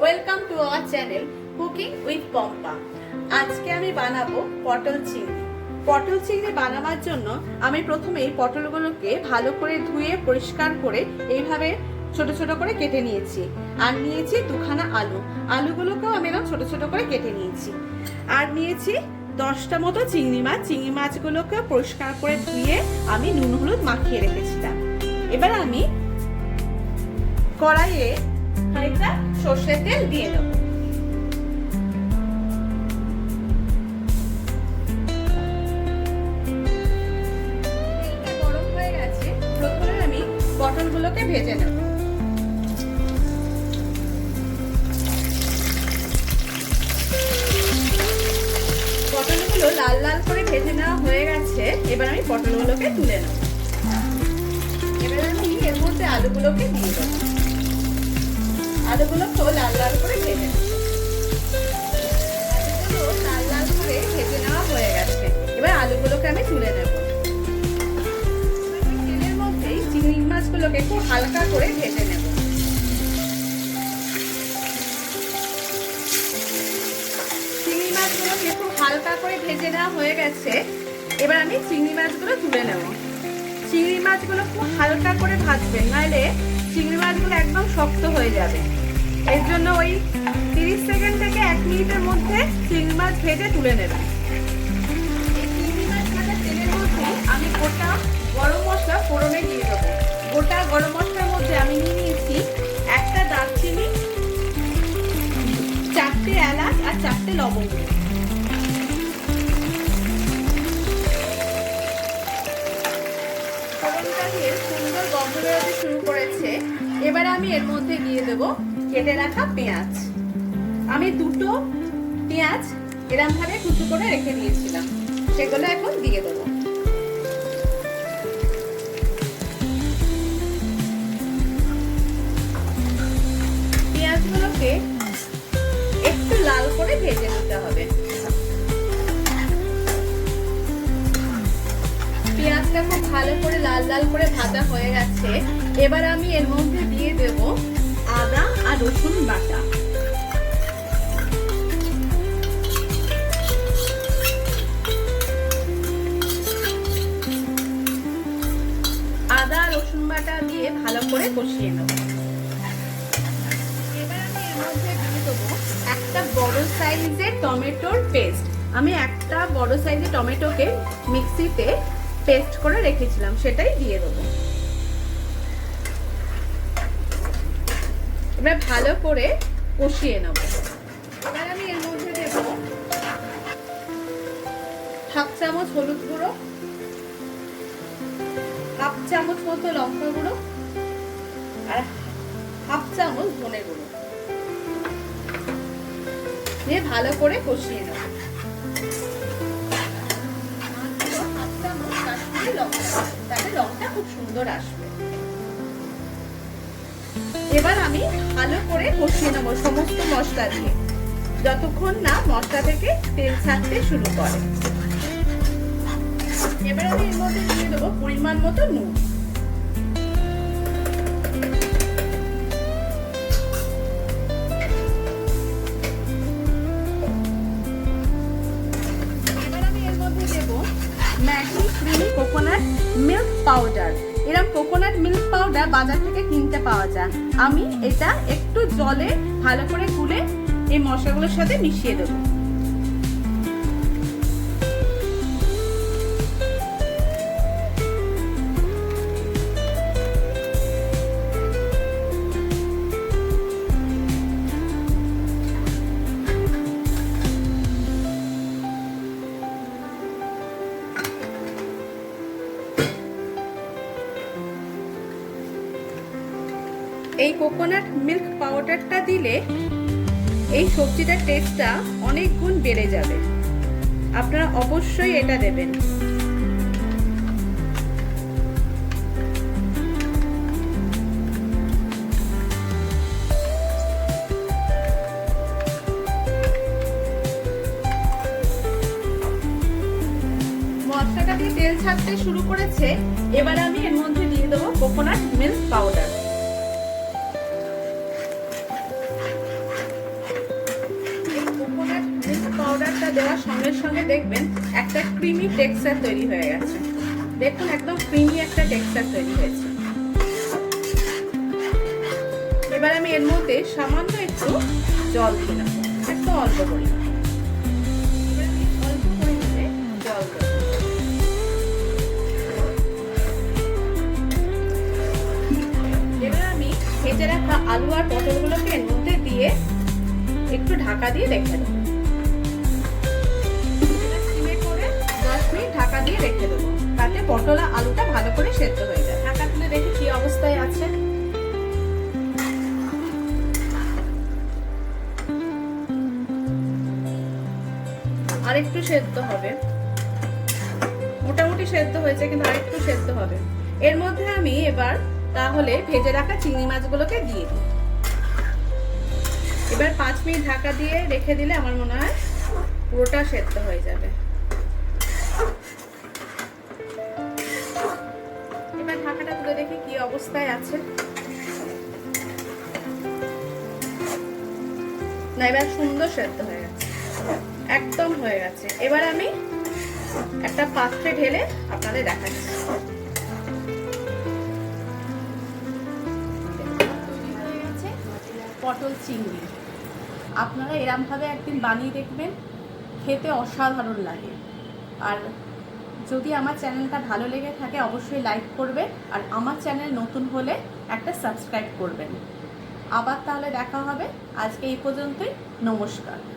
Welcome to our channel cooking with Pampa আজকে আমি বানাবো পটল চিংড়ি। পটল চিংড়ি বানাবার জন্য আমি প্রথমেই পটলগুলোকে ভালো করে ধুয়ে, পরিষ্কার করে এইভাবে ছোট ছোট করে কেটে নিয়েছি। আর নিয়েছি দুখানা আলু। আলুগুলোকেও আমি এরকম ছোট ছোট করে কেটে নিয়েছি। আর নিয়েছি দশটা মতো চিংড়ি মাছ। চিংড়ি মাছগুলোকে পরিষ্কার করে ধুয়ে আমি নুন হলুদ মাখিয়ে রেখেছিলাম। এবার আমি কড়াইয়ে খানিকটা সর্ষের তেল দিয়ে দেবো। হয়ে গেছে পটলগুলোকে ভেজে নেব। পটলগুলো লাল লাল করে ভেজে নেওয়া হয়ে গেছে, এবার আমি পটলগুলোকে তুলে নেব। এবার আমি এর মধ্যে আলুগুলোকে দিয়ে দেবো। আলুগুলোকেও লাল লাল করে ভেজে লাল করে ভেজে নেওয়া হয়ে গেছে। এবার আলুগুলোকে আমি তুলে চিংড়ি মাছগুলোকে খুব হালকা করে ভেজে চিংড়ি খুব হালকা করে ভেজে নেওয়া হয়ে গেছে। এবার আমি চিংড়ি মাছগুলো তুলে নেব। চিংড়ি মাছগুলো খুব হালকা করে ভাজবেন, নাহলে চিংড়ি মাছগুলো একদম শক্ত হয়ে যাবে। এর জন্য ওই তিরিশ সেকেন্ড থেকে এক মিনিটের মধ্যে চিংড়ি মাছ ভেজে তুলে নেবেন এই চিংড়ি মাছ তেলের মধ্যে আমি গোটা গরম মশলা ফোড়নে দিয়ে দেবো। গোটা গরম মশলার মধ্যে আমি নিয়ে নিয়েছি একটা দারচিনি, চারটে এলাচ আর চারটে লবঙ্গ। সুন্দর গন্ধ বেরোতে শুরু করেছে। এবার আমি এর মধ্যে দিয়ে দেব কেটে রাখা পেঁয়াজ। আমি দুটো পেঁয়াজ এরম ভাবে কুচু করে রেখে দিয়েছিলাম। সেগুলো এখন দিয়ে দেবো। পেঁয়াজগুলোকে একটু লাল করে ভেজে নিতে হবে। পেঁয়াজটা খুব ভালো করে লাল লাল করে ভাজা হয়ে গেছে। এবার আমি এর মধ্যে দিয়ে দেব আদা আর রসুন বাটা। আদা, রসুন বাটা দিয়ে ভালো করে কষিয়ে নেব। একটা বড় সাইজের টমেটোর পেস্ট। আমি একটা বড় সাইজের টমেটোকে মিক্সিতে পেস্ট করে রেখেছিলাম, সেটাই দিয়ে দেবো। এবার ভালো করে কষিয়ে নেব। এবার আমি এর মধ্যে দেব হাফ চামচ হলুদ গুঁড়ো, হাফ চামচ মতো লঙ্কা গুঁড়ো আর হাফ চামচ ধনে গুঁড়ো। দিয়ে ভালো করে কষিয়ে নেব। লঙ্কা, তাতে লঙ্কা খুব সুন্দর আসবে। এবার আমি ভালো করে কষিয়ে নেব সমস্ত মশলা দিয়ে। যতক্ষণ না মশলা থেকে তেল ছাড়তে শুরু করে। এবার আমি এর মধ্যে দিয়ে দেবো পরিমাণ মতো নুন। Coconut, milk powder. এরকম কোকোনাট মিল্ক পাউডার বাজার থেকে কিনতে পাওয়া যায়। আমি এটা একটু জলে ভালো করে গুলে এই মশলাগুলোর সাথে মিশিয়ে দেবো। এই কোকোনাট মিল্ক পাউডারটা দিলে এই সবজিটার টেস্টটা অনেক গুণ বেড়ে যাবে। আপনারা অবশ্যই এটা দেবেন। মশলাটা দিয়ে তেল ছাড়তে শুরু করেছে। এবার আমি এর মধ্যে দিয়ে দেবো কোকোনাট মিল্ক পাউডার দেওয়ার সঙ্গে সঙ্গে দেখবেন একটা ক্রিমি টেক্সচার তৈরি হয়ে গেছে। দেখুন, একদম ক্রিমি একটা টেক্সচার তৈরি হয়েছে। এবার আমি এর মধ্যে সামান্য একটু জল দিলাম একদম অল্প রাখা আলু আর পটলগুলোকে এর মধ্যে দিয়ে একটু ঢাকা দিয়ে রেখে দেবো। মিনিট ঢাকা দিয়ে রেখে দেবো। তাতে পটল আর আলুটা ভালো করে সেদ্ধ হয়ে যায়। ঢাকা তুলে দেখি কি অবস্থায় আছে? আরেকটু সেদ্ধ হবে। মোটামুটি সেদ্ধ হয়েছে, কিন্তু আরেকটু সেদ্ধ হবে। এর মধ্যে আমি এবার তাহলে ভেজে রাখা চিংড়ি মাছগুলোকে দিয়ে দিই। এবার পাঁচ মিনিট ঢাকা দিয়ে রেখে দিলে আমার মনে হয় পুরোটা সেদ্ধ হয়ে যাবে। এবার ঢাকাটা তুলে দেখি কি অবস্থায় আছে। না, এবার সুন্দর সেদ্ধ হয়ে গেছে। একদম হয়ে গেছে। এবার আমি একটা পাত্রে ঢেলে আপনাদের দেখাচ্ছি পটল চিংড়ি। আপনারা এরমভাবে একদিন বানিয়ে দেখবেন, খেতে অসাধারণ লাগে। আর যদি আমার চ্যানেলটা ভালো লেগে থাকে, অবশ্যই লাইক করবে আর আমার চ্যানেল নতুন হলে একটা সাবস্ক্রাইব করবেন। আবার তাহলে দেখা হবে। আজকে এই পর্যন্তই। নমস্কার।